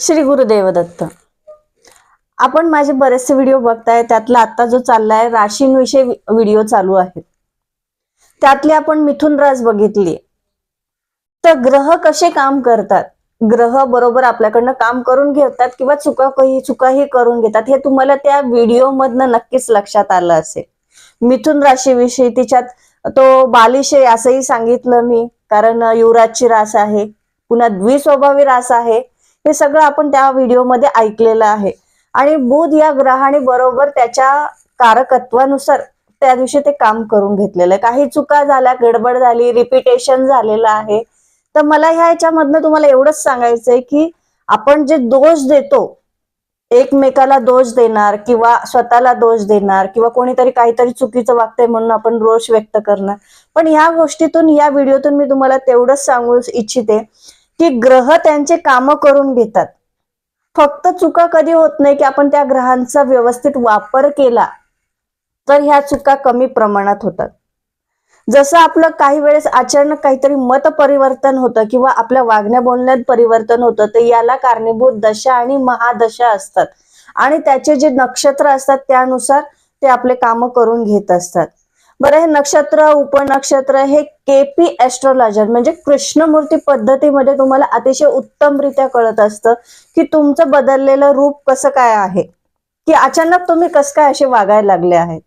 श्री गुरुदेव दत्त आपण माझे बरेचसे व्हिडिओ बघताय त्यातला आता जो चाललाय राशींविषयी व्हिडिओ चालू आहे त्यातली आपण मिथुन रास बघितली. तर ग्रह कसे काम करतात? ग्रह बरोबर आपल्याकडनं काम करून घेतात किंवा चुका चुकाही करून घेतात हे तुम्हाला त्या व्हिडिओ मधनं नक्कीच लक्षात आलं असेल. मिथुन राशीविषयी तिच्यात तो बालिश आहे असंही सांगितलं मी कारण युवराजची रास आहे. पुन्हा द्विस्वभावी रास आहे. हे सगळं आपण त्या व्हिडिओमध्ये ऐकलेलं आहे. आणि बुध या ग्रहाने बरोबर त्याच्या कारकत्वानुसार त्या दिवशी ते काम करून घेतलेलं आहे. काही चुका झाल्या गडबड झाली रिपिटेशन झालेलं आहे. तर मला ह्या याच्यामधनं तुम्हाला एवढंच सांगायचंय की आपण जे दोष देतो एकमेकाला दोष देणार किंवा स्वतःला दोष देणार किंवा कोणीतरी काहीतरी चुकीचं वागतंय म्हणून आपण रोष व्यक्त करणार. पण ह्या गोष्टीतून या व्हिडिओतून मी तुम्हाला तेवढंच सांगू इच्छिते की ग्रह त्यांचे काम करून घेतात. फक्त चुका कधी होत नाही की आपण त्या ग्रहांचा व्यवस्थित वापर केला तर ह्या चुका कमी प्रमाणात होतात. जसं आपलं काही वेळेस अचानक काहीतरी मत परिवर्तन होतं किंवा आपल्या वागण्या बोलण्यात परिवर्तन होतं तर याला कारणीभूत दशा आणि महादशा असतात. आणि त्याचे जे नक्षत्र असतात त्यानुसार ते आपले काम करून घेत असतात. बरं हे नक्षत्र उपनक्षत्र हे केपी ऍस्ट्रॉलॉजर म्हणजे कृष्णमूर्ती पद्धतीमध्ये तुम्हाला अतिशय उत्तमरित्या कळत असतं की तुमचं बदललेलं रूप कसं काय आहे की अचानक तुम्ही कसं काय असे वागायला लागले आहेत.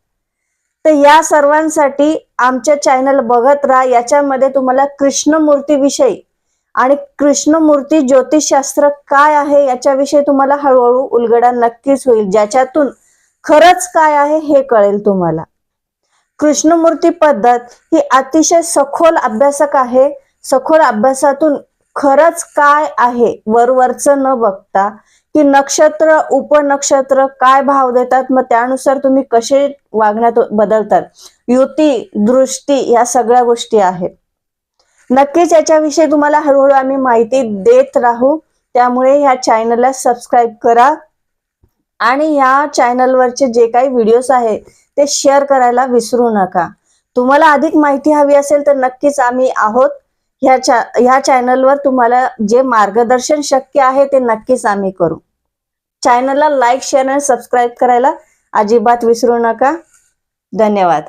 तर या सर्वांसाठी आमच्या चॅनल बघत राहा याच्यामध्ये तुम्हाला कृष्णमूर्ती विषयी आणि कृष्णमूर्ती ज्योतिषशास्त्र काय आहे याच्याविषयी तुम्हाला हळूहळू उलगडा नक्कीच होईल ज्याच्यातून खरंच काय आहे हे कळेल तुम्हाला. कृष्णमूर्ती पद्धत ही अतिशय सखोल अभ्यासक आहे. सखोल अभ्यासातून खरंच काय आहे वरवरचं न बघता? की नक्षत्र उपनक्षत्र काय भाव देतात? मग त्यानुसार तुम्ही कसे वागण्यात बदलतात? युती दृष्टी या सगळ्या गोष्टी आहेत. नक्कीच याच्याविषयी तुम्हाला हळूहळू आम्ही माहिती देत राहू. त्यामुळे ह्या चॅनलला सबस्क्राईब करा. आणि ह्या चॅनलवरचे जे काही व्हिडिओज आहेत ते शेअर करायला विसरू नका. तुम्हाला अधिक माहिती हवी असेल तर नक्कीच आम्ही आहोत. ह्या चा ह्या चॅनलवर तुम्हाला जे मार्गदर्शन शक्य आहे ते नक्कीच आम्ही करू. चॅनलला लाईक शेअर आणि सबस्क्राईब करायला अजिबात विसरू नका. धन्यवाद.